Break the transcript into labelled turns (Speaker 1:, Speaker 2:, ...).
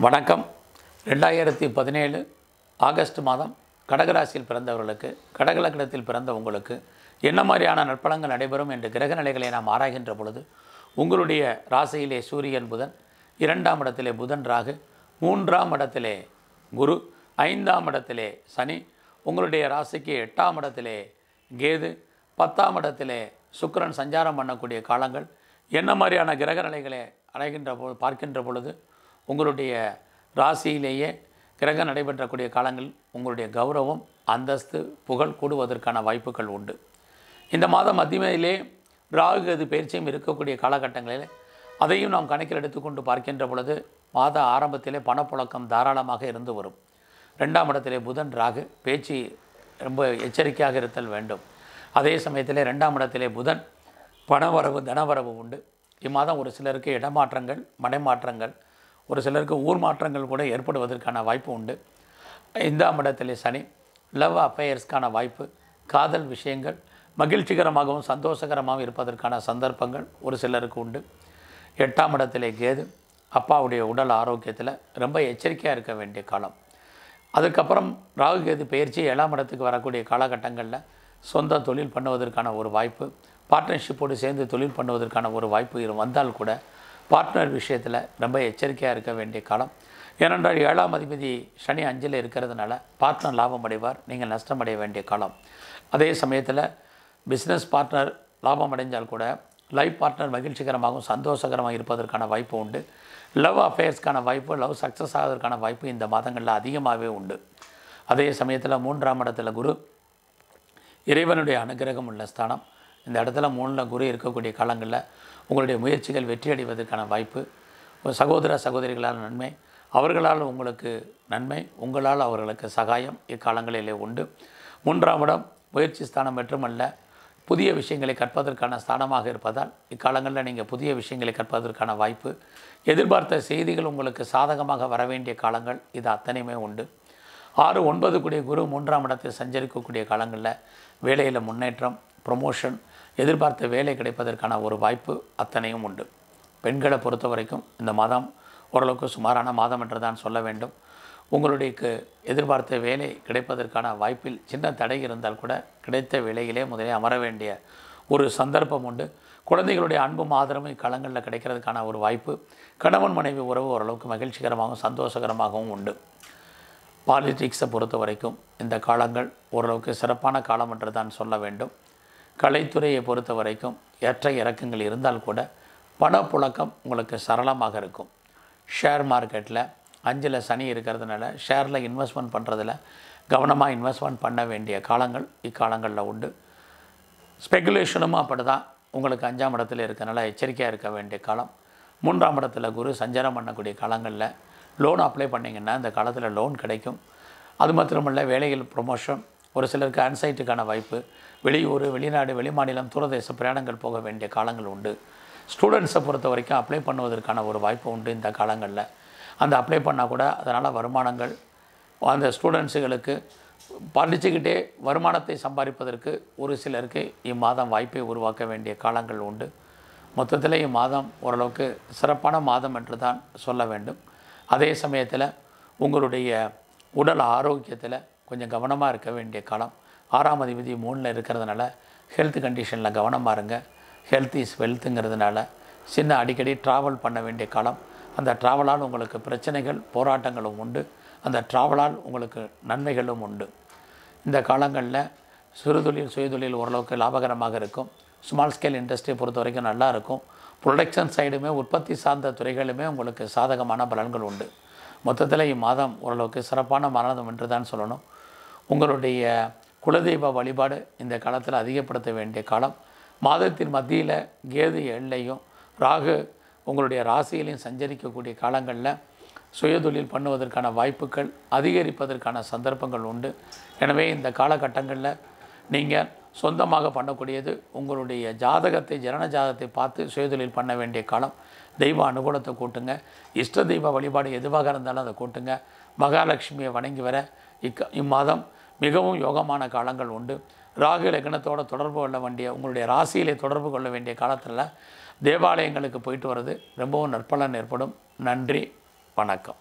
Speaker 1: வணக்கம். ரெண்டாயிரத்தி பதினேழு ஆகஸ்ட் மாதம் கடகராசியில் பிறந்தவர்களுக்கு கடகலக்கணத்தில் பிறந்த உங்களுக்கு என்ன மாதிரியான நற்பலங்கள் நடைபெறும் என்று கிரக நிலைகளை நாம் ஆராய்கின்ற பொழுது உங்களுடைய ராசியிலே சூரியன் புதன் இரண்டாம் இடத்திலே புதன் ராகு மூன்றாம் இடத்திலே குரு ஐந்தாம் இடத்திலே சனி உங்களுடைய ராசிக்கு எட்டாம் இடத்திலே கேது பத்தாம் இடத்திலே சுக்கரன் சஞ்சாரம் பண்ணக்கூடிய காலங்கள் என்ன மாதிரியான கிரக நிலைகளை அடைகின்ற பொ பார்க்கின்ற பொழுது உங்களுடைய ராசியிலேயே கிரகம் நடைபெற்றக்கூடிய காலங்கள் உங்களுடைய கௌரவம் அந்தஸ்து புகழ் கூடுவதற்கான வாய்ப்புகள் உண்டு. இந்த மாதம் மத்தியமையிலே ராகு அது பயிற்சியும் இருக்கக்கூடிய காலகட்டங்களில் அதையும் நாம் கணக்கில் எடுத்துக்கொண்டு பார்க்கின்ற பொழுது மாத ஆரம்பத்திலே பணப்புழக்கம் தாராளமாக இருந்து வரும். ரெண்டாம் இடத்திலே புதன் ராகு பேச்சு ரொம்ப எச்சரிக்கையாக இருத்தல் வேண்டும். அதே சமயத்திலே ரெண்டாம் இடத்திலே புதன் பணவரவு தனவரவு உண்டு. இம்மாதம் ஒரு சிலருக்கு இடமாற்றங்கள் மனைமாற்றங்கள் ஒரு சிலருக்கு ஊர் மாற்றங்கள் கூட ஏற்படுவதற்கான வாய்ப்பு உண்டு. ஐந்தாம் இடத்திலே சனி லவ் அஃபேர்ஸ்க்கான வாய்ப்பு காதல் விஷயங்கள் மகிழ்ச்சிகரமாகவும் சந்தோஷகரமாகவும் இருப்பதற்கான சந்தர்ப்பங்கள் ஒரு சிலருக்கு உண்டு. எட்டாம் இடத்திலே கேது அப்பாவுடைய உடல் ஆரோக்கியத்தில் ரொம்ப எச்சரிக்கையாக இருக்க வேண்டிய காலம். அதுக்கப்புறம் ராகு கேது பயிற்சி ஏழாம் இடத்துக்கு வரக்கூடிய காலகட்டங்களில் சொந்த தொழில் பண்ணுவதற்கான ஒரு வாய்ப்பு பார்ட்னர்ஷிப்போடு சேர்ந்து தொழில் பண்ணுவதற்கான ஒரு வாய்ப்பு வந்தால் கூட பார்ட்னர் விஷயத்தில் ரொம்ப எச்சரிக்கையாக இருக்க வேண்டிய காலம். ஏனென்றால் ஏழாம் அதிபதி சனி அஞ்சில் இருக்கிறதுனால பார்ட்னர் லாபம் அடைவார் நீங்கள் நஷ்டம் அடைய வேண்டிய காலம். அதே சமயத்தில் பிஸ்னஸ் பார்ட்னர் லாபம் அடைஞ்சால் கூட லைஃப் பார்ட்னர் மகிழ்ச்சிகரமாகவும் சந்தோஷகரமாக இருப்பதற்கான வாய்ப்பு உண்டு. லவ் அஃபேர்ஸ்க்கான வாய்ப்பு லவ் சக்ஸஸ் ஆகிறதுக்கான வாய்ப்பு இந்த மாதங்களில் அதிகமாகவே உண்டு. அதே சமயத்தில் மூன்றாம் இடத்துல குரு இறைவனுடைய அனுகிரகம் உள்ள ஸ்தானம். இந்த இடத்துல மூணில் குரு இருக்கக்கூடிய காலங்களில் உங்களுடைய முயற்சிகள் வெற்றி அடைவதற்கான வாய்ப்பு ஒரு சகோதர சகோதரிகளால் நன்மை அவர்களால் உங்களுக்கு நன்மை உங்களால் அவர்களுக்கு சகாயம் இக்காலங்களிலே உண்டு. மூன்றாம் இடம் முயற்சி ஸ்தானம் மட்டுமல்ல புதிய விஷயங்களை கற்பதற்கான ஸ்தானமாக இருப்பதால் இக்காலங்களில் நீங்கள் புதிய விஷயங்களை கற்பதற்கான வாய்ப்பு. எதிர்பார்த்த செய்திகள் உங்களுக்கு சாதகமாக வர வேண்டிய காலங்கள் இது அத்தனையுமே உண்டு. ஆறு ஒன்பது கூடிய குரு மூன்றாம் இடத்தில் சஞ்சரிக்கக்கூடிய காலங்களில் வேலையில் முன்னேற்றம் ப்ரொமோஷன் எதிர்பார்த்த வேலை கிடைப்பதற்கான ஒரு வாய்ப்பு அத்தனையும் உண்டு. பெண்களை பொறுத்த வரைக்கும் இந்த மாதம் ஓரளவுக்கு சுமாரான மாதம் என்று தான் சொல்ல வேண்டும். உங்களுடைய எதிர்பார்த்த வேலை கிடைப்பதற்கான வாய்ப்பில் சின்ன தடை இருந்தால் கூட கிடைத்த வேலையிலே முதலே அமர வேண்டிய ஒரு சந்தர்ப்பம் உண்டு. குழந்தைகளுடைய அன்பும் ஆதரவும் களங்களில் கிடைக்கிறதுக்கான ஒரு வாய்ப்பு. கணவன் மனைவி உறவு ஓரளவுக்கு மகிழ்ச்சிகரமாகவும் சந்தோஷகரமாகவும் உண்டு. பாலிடிக்ஸை பொறுத்த வரைக்கும் இந்த காலங்கள் ஓரளவுக்கு சிறப்பான காலம் என்று தான் சொல்ல வேண்டும். கலைத்துறையை பொறுத்த வரைக்கும் ஏற்ற இறக்கங்கள் இருந்தால் கூட பணப்புழக்கம் உங்களுக்கு சரளமாக இருக்கும். ஷேர் மார்க்கெட்டில் அஞ்சில் சனி இருக்கிறதுனால ஷேரில் இன்வெஸ்ட்மெண்ட் பண்ணுறதில் கவனமாக இன்வெஸ்ட்மெண்ட் பண்ண வேண்டிய காலங்கள் இக்காலங்களில் உண்டு. ஸ்பெகுலேஷனும் அப்படி தான் உங்களுக்கு அஞ்சாம் இடத்துல இருக்கிறனால எச்சரிக்கையாக இருக்க வேண்டிய காலம். மூன்றாம் இடத்துல குரு சஞ்சாரம் பண்ணக்கூடிய காலங்களில் லோன் அப்ளை பண்ணிங்கன்னா இந்த காலத்தில் லோன் கிடைக்கும். அது மாத்திரமல்ல வேலைகள் ப்ரொமோஷன் ஒரு சிலருக்கு அன்சைட்டுக்கான வாய்ப்பு. வெளியூர் வெளிநாடு வெளிமாநிலம் தூரதேச பிரயாணங்கள் போக வேண்டிய காலங்கள் உண்டு. ஸ்டூடெண்ட்ஸை பொறுத்த வரைக்கும் அப்ளை பண்ணுவதற்கான ஒரு வாய்ப்பு உண்டு இந்த காலங்களில். அந்த அப்ளை பண்ணால் கூட அதனால் வருமானங்கள் அந்த ஸ்டூடெண்ட்ஸுகளுக்கு படிச்சுக்கிட்டே வருமானத்தை சம்பாதிப்பதற்கு ஒரு சிலருக்கு இம்மாதம் வாய்ப்பை உருவாக்க வேண்டிய காலங்கள் உண்டு. மொத்தத்தில் இம்மாதம் ஓரளவுக்கு சிறப்பான மாதம் என்று தான் சொல்ல வேண்டும். அதே சமயத்தில் உங்களுடைய உடல் ஆரோக்கியத்தில் கொஞ்சம் கவனமாக இருக்க வேண்டிய காலம். ஆறாம் அதிபதி மூணில் இருக்கிறதுனால ஹெல்த் கண்டிஷனில் கவனமாக இருங்க. ஹெல்த் இஸ் வெல்த்துங்கிறதுனால சின்ன அடிக்கடி ட்ராவல் பண்ண வேண்டிய காலம். அந்த ட்ராவலால் உங்களுக்கு பிரச்சனைகள் போராட்டங்களும் உண்டு. அந்த ட்ராவலால் உங்களுக்கு நன்மைகளும் உண்டு. இந்த காலங்களில் சிறுதொழில் சுயதொழில் ஓரளவுக்கு லாபகரமாக இருக்கும். ஸ்மால் ஸ்கேல் இண்டஸ்ட்ரியை பொறுத்த வரைக்கும் நல்லா இருக்கும். ப்ரொடக்ஷன் சைடுமே உற்பத்தி சார்ந்த துறைகளுமே உங்களுக்கு சாதகமான பலன்கள் உண்டு. மொத்தத்தில் இம்மாதம் ஓரளவுக்கு சிறப்பான மாதம் என்று தான் சொல்லணும். உங்களுடைய குலதெய்வ வழிபாடு இந்த காலத்தில் அதிகப்படுத்த வேண்டிய காலம். மாதத்தின் மத்தியில் கேது எல்லையும் ராகு உங்களுடைய ராசியிலையும் சஞ்சரிக்கக்கூடிய காலங்களில் சுயதொழில் பண்ணுவதற்கான வாய்ப்புகள் அதிகரிப்பதற்கான சந்தர்ப்பங்கள் உண்டு. எனவே இந்த காலகட்டங்களில் நீங்கள் சொந்தமாக பண்ணக்கூடியது உங்களுடைய ஜாதகத்தை ஜனன ஜாதகத்தை பார்த்து சுயதொழில் பண்ண வேண்டிய காலம். தெய்வ அனுகூலத்தை கூட்டுங்க. இஷ்ட தெய்வ வழிபாடு எதுவாக இருந்தாலும் அதை கூட்டுங்க. மகாலட்சுமியை வணங்கி வர இக்க இம்மாதம் மிகவும் யோகமான காலங்கள் உண்டு. ராகு லக்னத்தோட தொடர்பு கொள்ள வேண்டிய உங்களுடைய ராசியிலே தொடர்பு கொள்ள வேண்டிய காலத்தில் தேவாலயங்களுக்கு போயிட்டு வர்றது ரொம்பவும் நற்பலன் ஏற்படும். நன்றி வணக்கம்.